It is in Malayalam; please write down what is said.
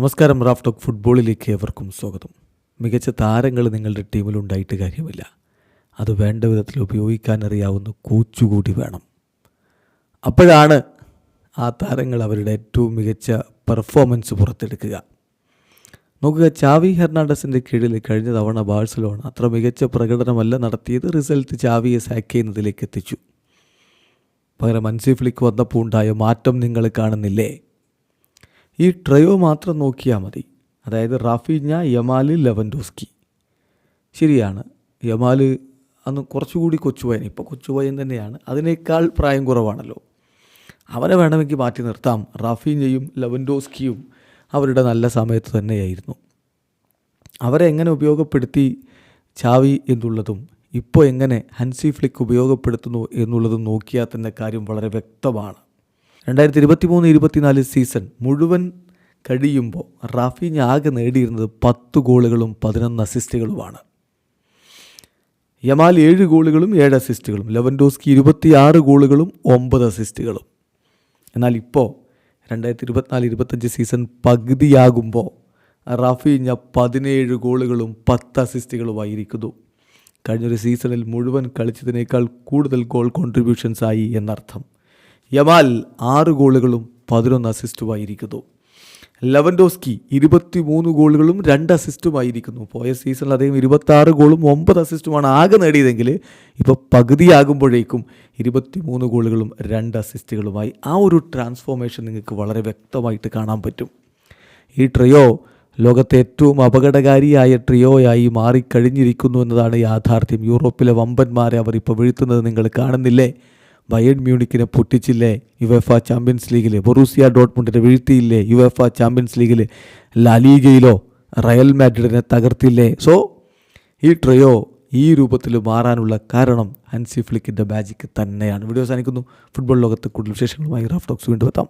നമസ്കാരം റാഫ് ടോക്ക് ഫുട്ബോളിലേക്ക് ഏവർക്കും സ്വാഗതം. മികച്ച താരങ്ങൾ നിങ്ങളുടെ ടീമിലുണ്ടായിട്ട് കാര്യമില്ല. അത് വേണ്ട വിധത്തിൽ ഉപയോഗിക്കാൻ അറിയാവുന്ന കോച്ചുകൂടി വേണം. അപ്പോഴാണ് ആ താരങ്ങൾ അവരുടെ ഏറ്റവും മികച്ച പെർഫോമൻസ് പുറത്തെടുക്കുക. നോക്കുക ചാവി ഹെർണാണ്ടസിന്റെ കീഴിൽ കഴിഞ്ഞ തവണ ബാഴ്സലോണ അത്ര മികച്ച പ്രകടനമല്ല നടത്തിയത്. റിസൾട്ട് ചാവിയെ സാക്ക് ചെയ്യുന്നതിലേക്ക് എത്തിച്ചു. പകരം അൻസി ഫ്ലിക്ക് വന്നപ്പോൾ ഉണ്ടായ മാറ്റം നിങ്ങൾ കാണുന്നില്ലേ? ഈ ട്രയോ മാത്രം നോക്കിയാൽ മതി. അതായത് റാഫിഞ്ഞ യമാൽ ലെവൻഡോസ്കി. ശരിയാണ്. യമാൽ അന്ന് കുറച്ചുകൂടി കൊച്ചുപയൻ ഇപ്പോൾ കൊച്ചുപയൻ തന്നെയാണ്. അതിനേക്കാൾ പ്രായം കുറവാണല്ലോ. അവനെ വേണമെങ്കിൽ മാറ്റി നിർത്താം. റാഫിഞ്ഞയും ലെവൻഡോസ്കിയും അവരുടെ നല്ല സമയത്ത് തന്നെയായിരുന്നു. അവരെ എങ്ങനെ ഉപയോഗപ്പെടുത്തി ചാവി എന്നുള്ളതും ഇപ്പോൾ എങ്ങനെ ഹൻസി ഫ്ലിക്ക് ഉപയോഗപ്പെടുത്തുന്നു എന്നുള്ളതും നോക്കിയാൽ തന്നെ കാര്യം വളരെ വ്യക്തമാണ്. രണ്ടായിരത്തി ഇരുപത്തി മൂന്ന് ഇരുപത്തിനാല് സീസൺ മുഴുവൻ കഴിയുമ്പോൾ റാഫിഞ്ഞ ആകെ നേടിയിരുന്നത് പത്ത് ഗോളുകളും പതിനൊന്ന് അസിസ്റ്റുകളുമാണ്. യമാൽ ഏഴ് ഗോളുകളും ഏഴ് അസിസ്റ്റുകളും. ലെവൻഡോസ്കി ഇരുപത്തിയാറ് ഗോളുകളും ഒമ്പത് അസിസ്റ്റുകളും. എന്നാൽ ഇപ്പോൾ രണ്ടായിരത്തി ഇരുപത്തിനാല് ഇരുപത്തഞ്ച് സീസൺ പകുതിയാകുമ്പോൾ റാഫിഞ്ഞ പതിനേഴ് ഗോളുകളും പത്ത് അസിസ്റ്റുകളുമായിരിക്കുന്നു. കഴിഞ്ഞൊരു സീസണിൽ മുഴുവൻ കളിച്ചതിനേക്കാൾ കൂടുതൽ ഗോൾ കോൺട്രിബ്യൂഷൻസായി എന്നർത്ഥം. യമാൽ ആറ് ഗോളുകളും പതിനൊന്ന് അസിസ്റ്റുമായിരിക്കുന്നു. ലവൻഡോസ്കി ഇരുപത്തി മൂന്ന് ഗോളുകളും രണ്ട് അസിസ്റ്റുമായിരിക്കുന്നു. പോയ സീസണിൽ അദ്ദേഹം ഇരുപത്താറ് ഗോളും ഒമ്പത് അസിസ്റ്റുമാണ് ആകെ നേടിയതെങ്കിൽ ഇപ്പോൾ പകുതിയാകുമ്പോഴേക്കും ഇരുപത്തി മൂന്ന് ഗോളുകളും രണ്ട് അസിസ്റ്റുകളുമായി ആ ഒരു ട്രാൻസ്ഫോർമേഷൻ നിങ്ങൾക്ക് വളരെ വ്യക്തമായിട്ട് കാണാൻ പറ്റും. ഈ ട്രിയോ ലോകത്തെ ഏറ്റവും അപകടകാരിയായ ട്രിയോയായി മാറിക്കഴിഞ്ഞിരിക്കുന്നു എന്നതാണ് യാഥാർത്ഥ്യം. യൂറോപ്പിലെ വമ്പന്മാരെ അവർ ഇപ്പോൾ വീഴ്ത്തുന്നത് നിങ്ങൾ കാണുന്നില്ലേ? ബയൺ മ്യൂണിക്കിനെ പൊട്ടിച്ചില്ലേ യുഎഫ ചാമ്പ്യൻസ് ലീഗിൽ ബൊറൂസിയ ഡോട്ട്മുണ്ടിനെ വീഴ്ത്തിയില്ലേ യുഎഫ ചാമ്പ്യൻസ് ലീഗിൽ ലാലീഗയിലോ റയൽ മാഡ്രിഡിനെ തകർത്തില്ലേ? സോ ഈ ട്രയോ ഈ രൂപത്തിൽ മാറാനുള്ള കാരണം ഹൻസി ഫ്ലിക്കിന്റെ മാജിക്ക് തന്നെയാണ്. വീഡിയോ സാധിക്കുന്നു ഫുട്ബോൾ ലോകത്ത് കൂടുതൽ വിശേഷങ്ങളുമായി റാഫ് ടോക്സ് വീണ്ടും എത്താം.